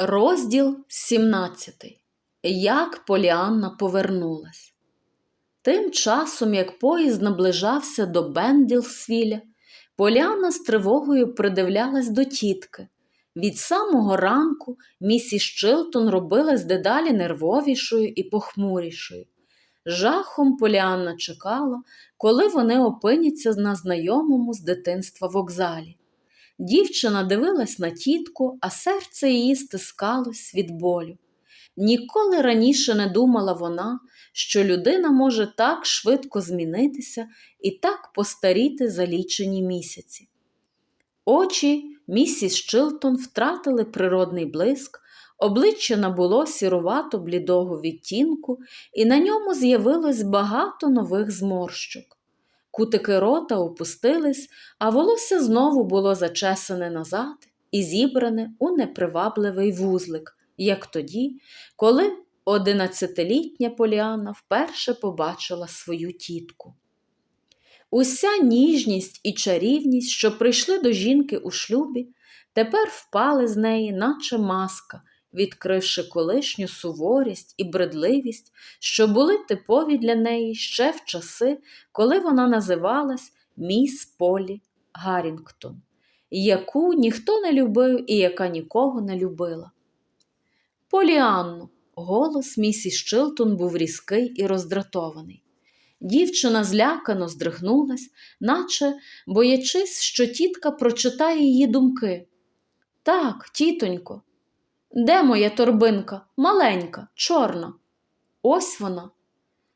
Розділ 17. Як Поліанна повернулась. Тим часом, як поїзд наближався до Бенділсвіля, Поліанна з тривогою придивлялась до тітки. Від самого ранку місіс Чилтон робилась дедалі нервовішою і похмурішою. Жахом Поліанна чекала, коли вони опиняться на знайомому з дитинства вокзалі. Дівчина дивилась на тітку, а серце її стискалось від болю. Ніколи раніше не думала вона, що людина може так швидко змінитися і так постаріти за лічені місяці. Очі місіс Чилтон втратили природний блиск, обличчя набуло сірувато блідого відтінку, і на ньому з'явилось багато нових зморщок. Кутики рота опустились, а волосся знову було зачесане назад і зібране у непривабливий вузлик, як тоді, коли одинадцятилітня Поліана вперше побачила свою тітку. Уся ніжність і чарівність, що прийшли до жінки у шлюбі, тепер впали з неї, наче маска, відкривши колишню суворість і бредливість, що були типові для неї ще в часи, коли вона називалась міс Полі Гаррінгтон, яку ніхто не любив і яка нікого не любила. Поліанну, голос місіс Чилтон був різкий і роздратований. Дівчина злякано здригнулась, наче боячись, що тітка прочитає її думки. Так, тітонько, де моя торбинка? Маленька, чорна. Ось вона.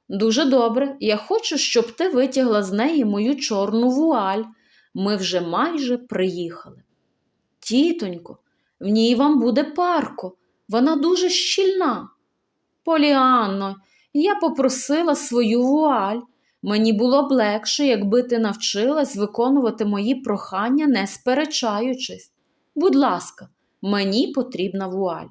Дуже добре, я хочу, щоб ти витягла з неї мою чорну вуаль. Ми вже майже приїхали. Тітонько, в ній вам буде парко, вона дуже щільна. Поліанно, я попросила свою вуаль. Мені було б легше, якби ти навчилась виконувати мої прохання, не сперечаючись. Будь ласка, мені потрібна вуаль.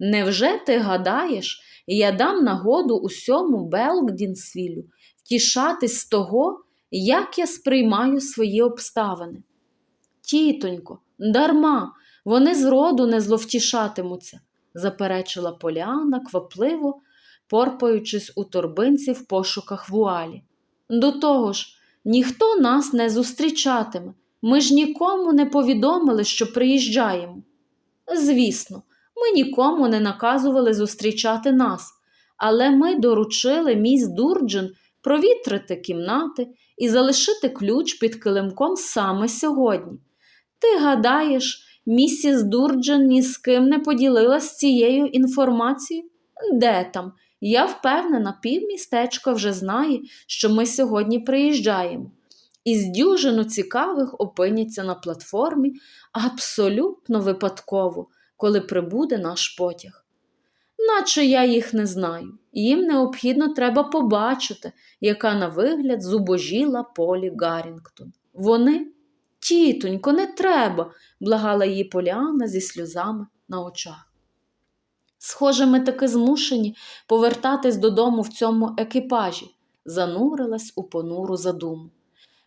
Невже ти гадаєш, я дам нагоду усьому Белгдінсвілю втішатись з того, як я сприймаю свої обставини? Тітонько, дарма, вони зроду не зловтішатимуться, заперечила Поляна, квапливо порпаючись у торбинці в пошуках вуалі. До того ж, ніхто нас не зустрічатиме. Ми ж нікому не повідомили, що приїжджаємо. Звісно, ми нікому не наказували зустрічати нас, але ми доручили міс Дурджин провітрити кімнати і залишити ключ під килимком саме сьогодні. Ти гадаєш, місіс Дурджин ні з ким не поділилась цією інформацією? Де там? Я впевнена, півмістечка вже знає, що ми сьогодні приїжджаємо. Із дюжину цікавих опиняться на платформі абсолютно випадково, коли прибуде наш потяг. Наче я їх не знаю, їм необхідно треба побачити, яка на вигляд зубожіла Полі Гаррінгтон. Вони, тітонько, не треба, благала її Поліана зі сльозами на очах. Схоже, ми таки змушені повертатись додому в цьому екіпажі, занурилась у понуру задуму.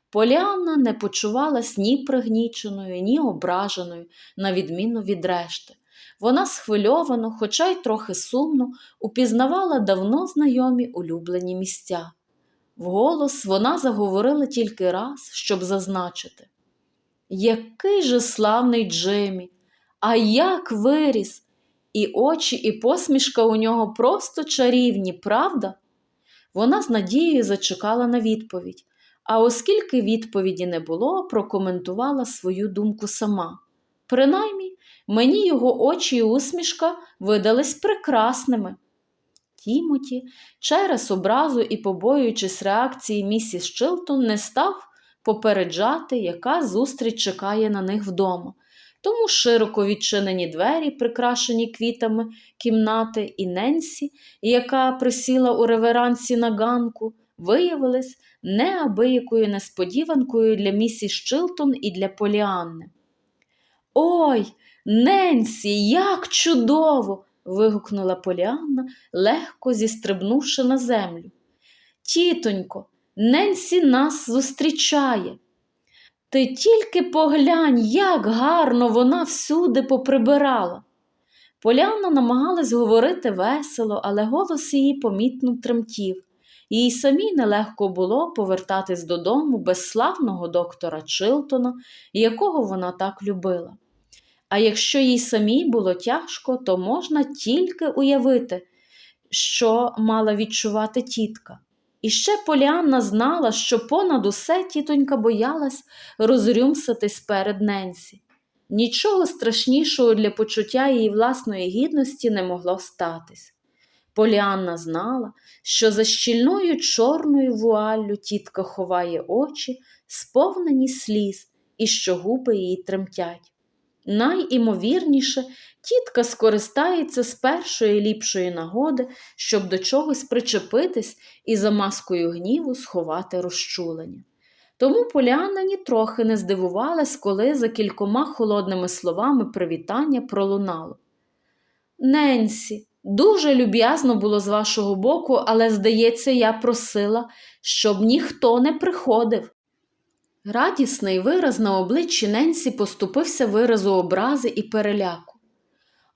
Поліанна не почувалась ні пригніченою, ні ображеною, на відміну від решти. Вона схвильовано, хоча й трохи сумно, упізнавала давно знайомі улюблені місця. Вголос вона заговорила тільки раз, щоб зазначити. Який же славний Джиммі! А як виріс! І очі, і посмішка у нього просто чарівні, правда? Вона з надією зачекала на відповідь, а оскільки відповіді не було, прокоментувала свою думку сама. Принаймні, мені його очі і усмішка видались прекрасними. Тімоті, через образу і побоюючись реакції місіс Чилтон, не став попереджати, яка зустріч чекає на них вдома. Тому широко відчинені двері, прикрашені квітами кімнати, і Ненсі, яка присіла у реверансі на ганку, виявились неабиякою несподіванкою для місіс Чилтон і для Поліанни. Ой, Ненсі, як чудово! вигукнула Поліанна, легко зістрибнувши на землю. Тітонько, Ненсі нас зустрічає. Ти тільки поглянь, як гарно вона всюди поприбирала. Поліанна намагалась говорити весело, але голос її помітно тремтів. Їй самій нелегко було повертатись додому без славного доктора Чилтона, якого вона так любила. А якщо їй самій було тяжко, то можна тільки уявити, що мала відчувати тітка. І ще Поліанна знала, що понад усе тітонька боялась розрюмсатись перед Ненсі. Нічого страшнішого для почуття її власної гідності не могло статись. Поліанна знала, що за щільною чорною вуаллю тітка ховає очі, сповнені сліз, і що губи її тремтять. Найімовірніше, тітка скористається з першої ліпшої нагоди, щоб до чогось причепитись і за маскою гніву сховати розчулення. Тому Поліанна нітрохи не здивувалась, коли за кількома холодними словами привітання пролунало. Ненсі, дуже люб'язно було з вашого боку, але, здається, я просила, щоб ніхто не приходив. Радісний вираз на обличчі Ненсі поступився виразу образи і переляку.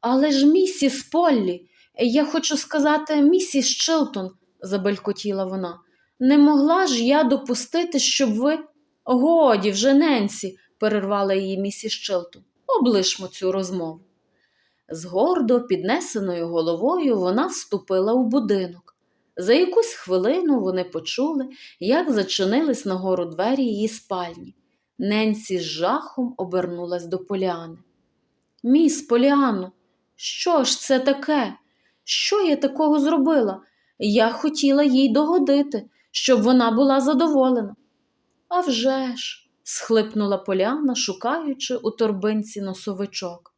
Але ж, місіс Поллі, я хочу сказати, місіс Чилтон, забелькотіла вона, не могла ж я допустити, щоб ви. Годі вже, Ненсі, перервала її місіс Чилтон. Облишмо цю розмову. З гордо піднесеною головою вона вступила у будинок. За якусь хвилину вони почули, як зачинились нагору двері її спальні. Ненсі з жахом обернулась до Поліани. Міс Поліано, що ж це таке? Що я такого зробила? Я хотіла їй догодити, щоб вона була задоволена. «А вже ж!» – схлипнула Поляна, шукаючи у торбинці носовичок.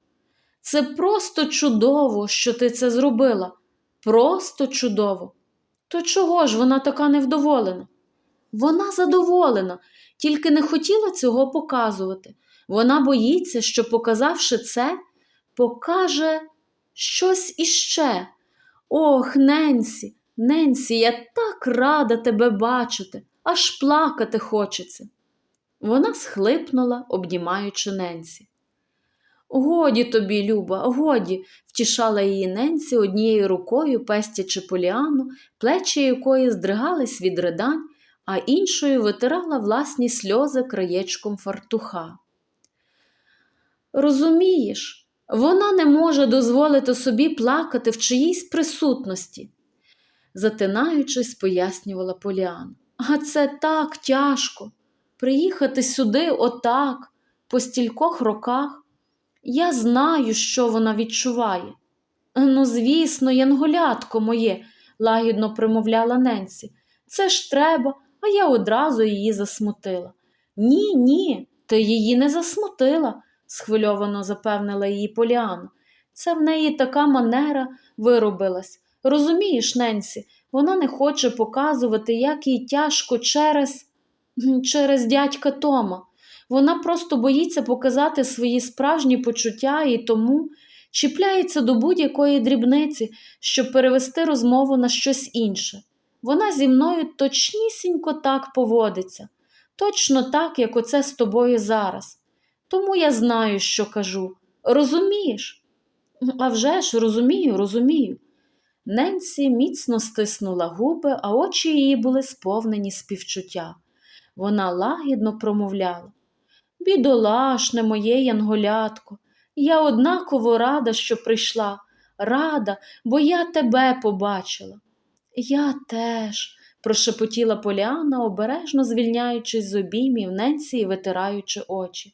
Це просто чудово, що ти це зробила. Просто чудово. То чого ж вона така невдоволена? Вона задоволена, тільки не хотіла цього показувати. Вона боїться, що, показавши це, покаже щось іще. Ох, Ненсі, Ненсі, я так рада тебе бачити, аж плакати хочеться. Вона схлипнула, обнімаючи Ненсі. Годі тобі, Люба, годі, втішала її Ненсі однією рукою, пестячи поліану, плечі якої здригались від ридань, а іншою витирала власні сльози краєчком фартуха. Розумієш, вона не може дозволити собі плакати в чиїсь присутності, затинаючись, пояснювала Поліана. А це так тяжко. Приїхати сюди отак, по стількох роках. Я знаю, що вона відчуває. Ну, звісно, янголятко моє, лагідно примовляла Ненсі. Це ж треба, а я одразу її засмутила. Ні, ні, ти її не засмутила, схвильовано запевнила її Поліана. Це в неї така манера виробилась. Розумієш, Ненсі, вона не хоче показувати, як їй тяжко через, через дядька Тома. Вона просто боїться показати свої справжні почуття і тому чіпляється до будь-якої дрібниці, щоб перевести розмову на щось інше. Вона зі мною точнісінько так поводиться, точно так, як оце з тобою зараз. Тому я знаю, що кажу. Розумієш? «А вже ж, розумію, розумію. Ненсі міцно стиснула губи, а очі її були сповнені співчуття. Вона лагідно промовляла. Бідолашне моє янголятко, я однаково рада, що прийшла, рада, бо я тебе побачила. Я теж, прошепотіла Поляна, обережно звільняючись з обіймів Ненсі і витираючи очі.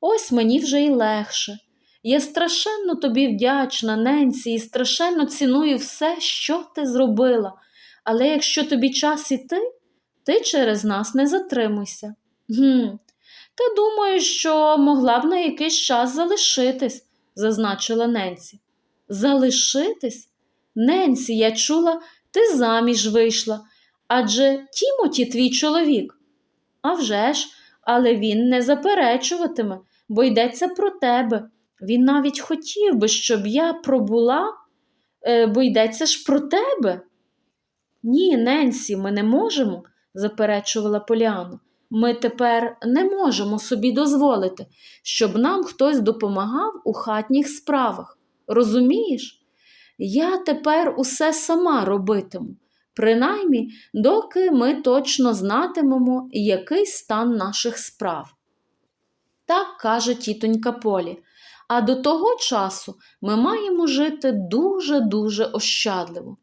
Ось мені вже й легше. Я страшенно тобі вдячна, Ненсі, і страшенно ціную все, що ти зробила. Але якщо тобі час іти, ти через нас не затримуйся. Гм, Та думаю, що могла б на якийсь час залишитись, зазначила Ненсі. Залишитись? Ненсі, я чула, ти заміж вийшла. Адже Тімоті твій чоловік. «А вже ж, але він не заперечуватиме, бо йдеться про тебе. Він навіть хотів би, щоб я пробула, е, бо йдеться ж про тебе. Ні, Ненсі, ми не можемо, заперечувала Поліана. Ми тепер не можемо собі дозволити, щоб нам хтось допомагав у хатніх справах. розумієш? Я тепер усе сама робитиму, принаймні, доки ми точно знатимемо, який стан наших справ. Так каже тітонька Полі. А до того часу ми маємо жити дуже-дуже ощадливо.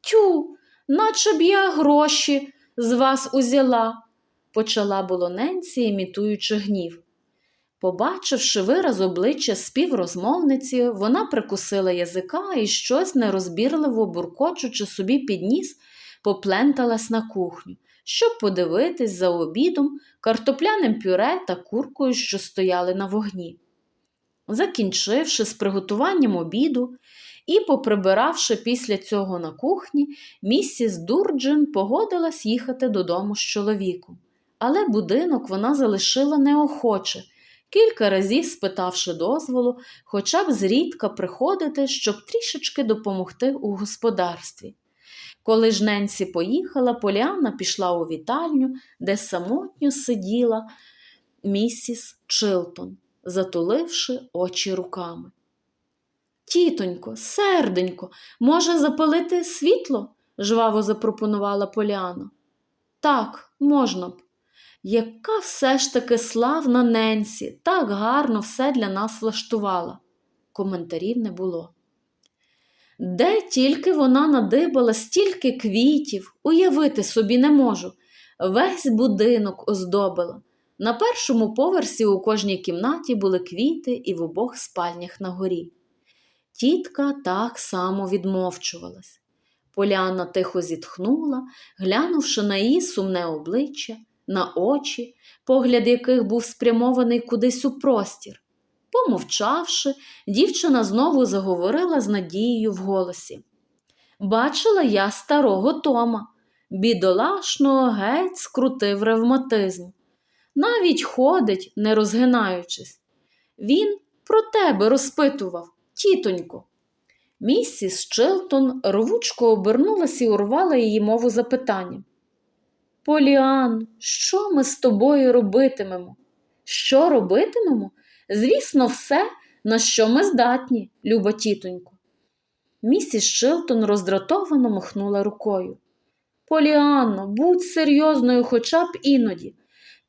Тю, наче б я гроші з вас узяла, почала було Ненсі, імітуючи гнів. Побачивши вираз обличчя співрозмовниці, вона прикусила язика і щось нерозбірливо буркочучи собі під ніс, попленталась на кухню, щоб подивитись за обідом, картопляним пюре та куркою, що стояли на вогні. Закінчивши з приготуванням обіду і поприбиравши після цього на кухні, місіс Дурджин погодилась їхати додому з чоловіком. Але будинок вона залишила неохоче, кілька разів спитавши дозволу, хоча б зрідка приходити, щоб трішечки допомогти у господарстві. Коли ж Ненсі поїхала, Поліанна пішла у вітальню, де самотньо сиділа місіс Чилтон, затуливши очі руками. Тітонько, серденько, може запалити світло? жваво запропонувала Поліана. Так, можна б. Яка все ж таки славна Ненсі, так гарно все для нас влаштувала. Коментарів не було. Де тільки вона надибала стільки квітів, уявити собі не можу. Весь будинок оздобила. На першому поверсі у кожній кімнаті були квіти і в обох спальнях на горі. Тітка так само відмовчувалась. Поляна тихо зітхнула, глянувши на її сумне обличчя, на очі, погляд яких був спрямований кудись у простір. Помовчавши, дівчина знову заговорила з надією в голосі. Бачила я старого Тома, бідолашного геть скрутив ревматизм. Навіть ходить, не розгинаючись. Він про тебе розпитував, тітонько. Місіс Чилтон рвучко обернулася і урвала її мову запитанням. Поліан, що ми з тобою робитимемо? Що робитимемо? Звісно, все, на що ми здатні, люба тітонько. Місіс Шилтон роздратовано махнула рукою. Поліанно, будь серйозною хоча б іноді.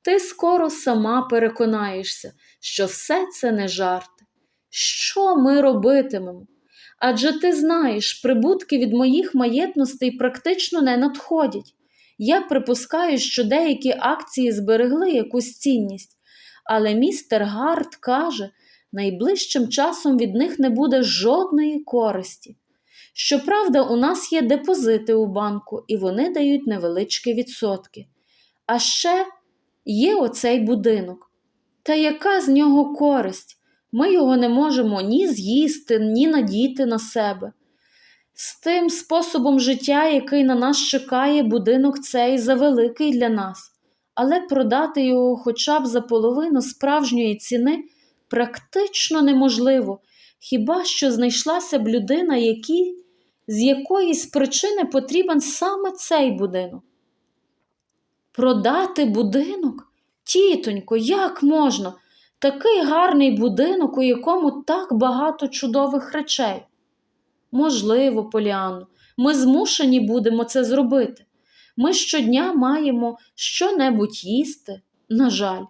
Ти скоро сама переконаєшся, що все це не жарти. Що ми робитимемо? Адже ти знаєш, прибутки від моїх маєтностей практично не надходять. Я припускаю, що деякі акції зберегли якусь цінність, але містер Гард каже, найближчим часом від них не буде жодної користі. Щоправда, у нас є депозити у банку, і вони дають невеличкі відсотки. А ще є оцей будинок. Та яка з нього користь? Ми його не можемо ні з'їсти, ні надіти на себе. З тим способом життя, який на нас чекає, будинок цей завеликий для нас, але продати його хоча б за половину справжньої ціни практично неможливо, хіба що знайшлася б людина, якій з якоїсь причини потрібен саме цей будинок. Продати будинок? Тітонько, як можна? Такий гарний будинок, у якому так багато чудових речей. Можливо, Поліанно, ми змушені будемо це зробити. Ми щодня маємо що-небудь їсти, на жаль.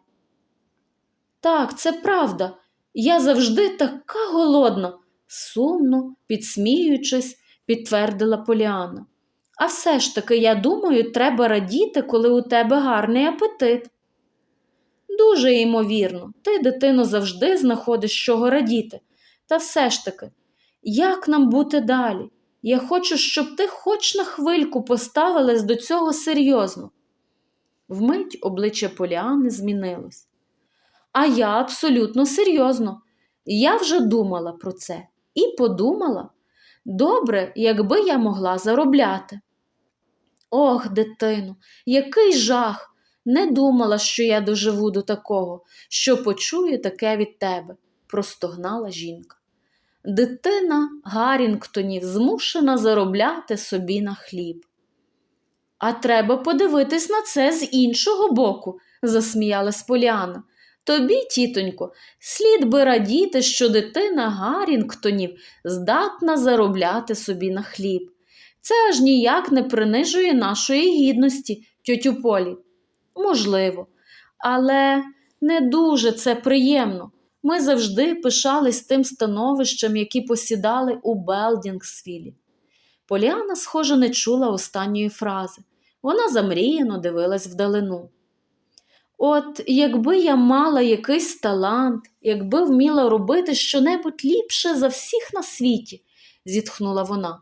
Так, це правда. Я завжди така голодна, сумно, підсміюючись, підтвердила Поліана. А все ж таки, я думаю, треба радіти, коли у тебе гарний апетит. Дуже ймовірно, ти, дитино, завжди знаходиш чого радіти. Та все ж таки, як нам бути далі? Я хочу, щоб ти хоч на хвильку поставилась до цього серйозно. Вмить обличчя Поліани змінилось. А я абсолютно серйозно. Я вже думала про це і подумала добре, якби я могла заробляти. Ох, дитино, який жах! Не думала, що я доживу до такого, що почую таке від тебе, простогнала жінка. Дитина Гаррінгтонів змушена заробляти собі на хліб. А треба подивитись на це з іншого боку, засміялась Поліана. Тобі, тітонько, слід би радіти, що дитина Гаррінгтонів здатна заробляти собі на хліб. Це аж ніяк не принижує нашої гідності, тьотю Полі. Можливо, але не дуже це приємно. Ми завжди пишались тим становищем, які посідали у Белдінгсвілі. Поліана, схоже, не чула останньої фрази. Вона замріяно дивилась вдалину. От якби я мала якийсь талант, якби вміла робити щонебудь ліпше за всіх на світі, зітхнула вона.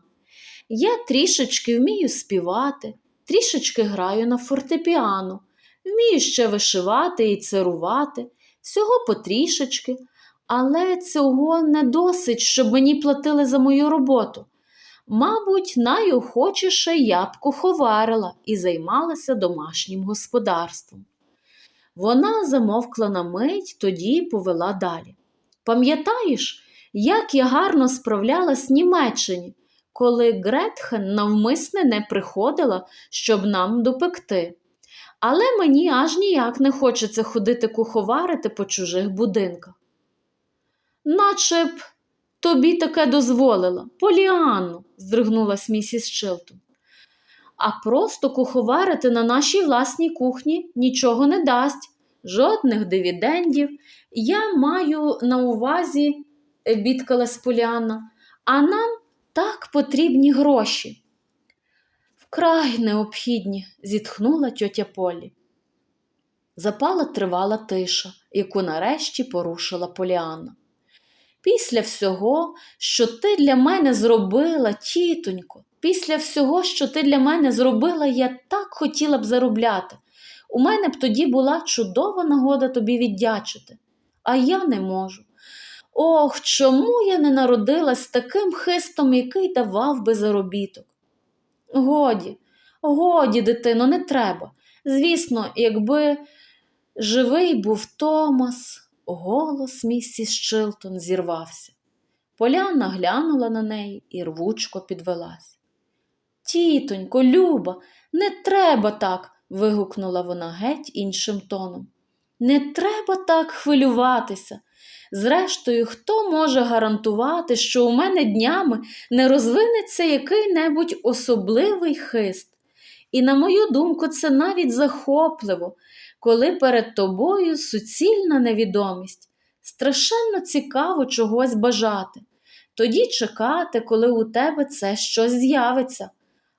Я трішечки вмію співати, трішечки граю на фортепіано, вмію ще вишивати і царувати, всього потрішечки, але цього не досить, щоб мені платили за мою роботу. Мабуть, найохочіше я б куховарила і займалася домашнім господарством. Вона замовкла на мить, тоді повела далі. Пам'ятаєш, як я гарно справлялась в Німеччині, коли Гретхен навмисне не приходила, щоб нам допекти. Але мені аж ніяк не хочеться ходити куховарити по чужих будинках. Наче б тобі таке дозволила, Поліанну, здригнулась місіс Чилтон. А просто куховарити на нашій власній кухні нічого не дасть, жодних дивідендів. Я маю на увазі, е, бідкалась Поліанна, а нам так потрібні гроші. Вкрай необхідні, зітхнула тьотя Полі. Запала тривала тиша, яку нарешті порушила Поліанна. Після всього, що ти для мене зробила, тітонько, після всього, що ти для мене зробила, я так хотіла б заробляти. У мене б тоді була чудова нагода тобі віддячити, а я не можу. Ох, чому я не народилась таким хистом, який давав би заробіток? Годі, годі, дитино, не треба. Звісно, якби живий був Томас. Голос місіс Чилтон зірвався. Поляна глянула на неї і рвучко підвелась. Тітонько, Люба, не треба так. вигукнула вона геть іншим тоном. Не треба так хвилюватися. Зрештою, хто може гарантувати, що у мене днями не розвинеться який-небудь особливий хист? І, на мою думку, це навіть захопливо, коли перед тобою суцільна невідомість. Страшенно цікаво чогось бажати, тоді чекати, коли у тебе це щось з'явиться,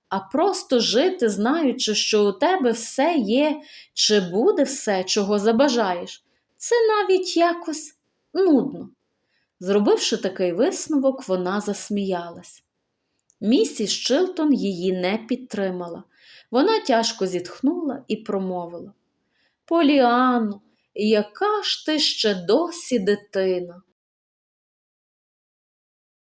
а просто жити, знаючи, що у тебе все є, чи буде все, чого забажаєш, це навіть якось нудно. Зробивши такий висновок, вона засміялась. Місіс Чилтон її не підтримала. Вона тяжко зітхнула і промовила Поліану, яка ж ти ще досі дитина?